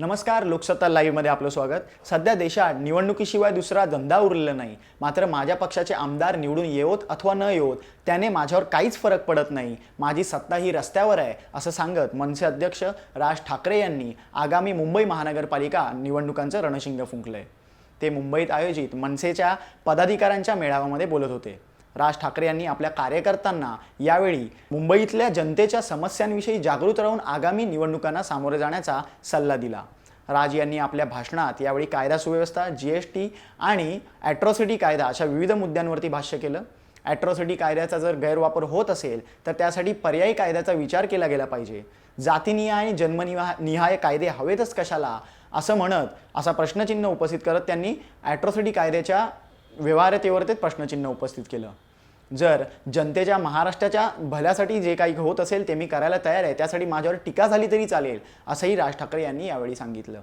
नमस्कार लोकसत्ता लाईव्हमध्ये आपलं स्वागत. सध्या देशात निवडणुकीशिवाय दुसरा धंदा उरलेला नाही. मात्र माझ्या पक्षाचे आमदार निवडून येवोत अथवा न येवोत त्याने माझ्यावर काहीच फरक पडत नाही. माझी सत्ता ही रस्त्यावर आहे असं सांगत मनसे अध्यक्ष राज ठाकरे यांनी आगामी मुंबई महानगरपालिका निवडणुकांचं रणशिंग फुंकलंय. ते मुंबईत आयोजित मनसेच्या पदाधिकाऱ्यांच्या मेळाव्यामध्ये बोलत होते. राज ठाकरे यांनी आपल्या कार्यकर्त्यांना यावेळी मुंबईतल्या जनतेच्या समस्यांविषयी जागृत राहून आगामी निवडणुकांना सामोरे जाण्याचा सल्ला दिला. राज यांनी आपल्या भाषणात यावेळी कायदा सुव्यवस्था जी एस टी आणि ॲट्रॉसिटी कायदा अशा विविध मुद्द्यांवरती भाष्य केलं. ॲट्रॉसिटी कायद्याचा जर गैरवापर होत असेल तर त्यासाठी पर्यायी कायद्याचा विचार केला गेला पाहिजे. जातीनिहाय आणि जन्मनिहा निहाय कायदे हवेतच कशाला? असं म्हणत असा प्रश्नचिन्ह उपस्थित करत त्यांनी ॲट्रॉसिटी कायद्याच्या व्यवहार्यतेवर प्रश्नचिन्ह उपस्थित केलं. जर जनतेच्या महाराष्ट्राच्या भल्यासाठी जे काही होत असेल ते मी करायला तयार आहे त्यासाठी माझ्यावर टीका झाली तरी चालेल असंही राज ठाकरे यांनी यावेळी सांगितलं.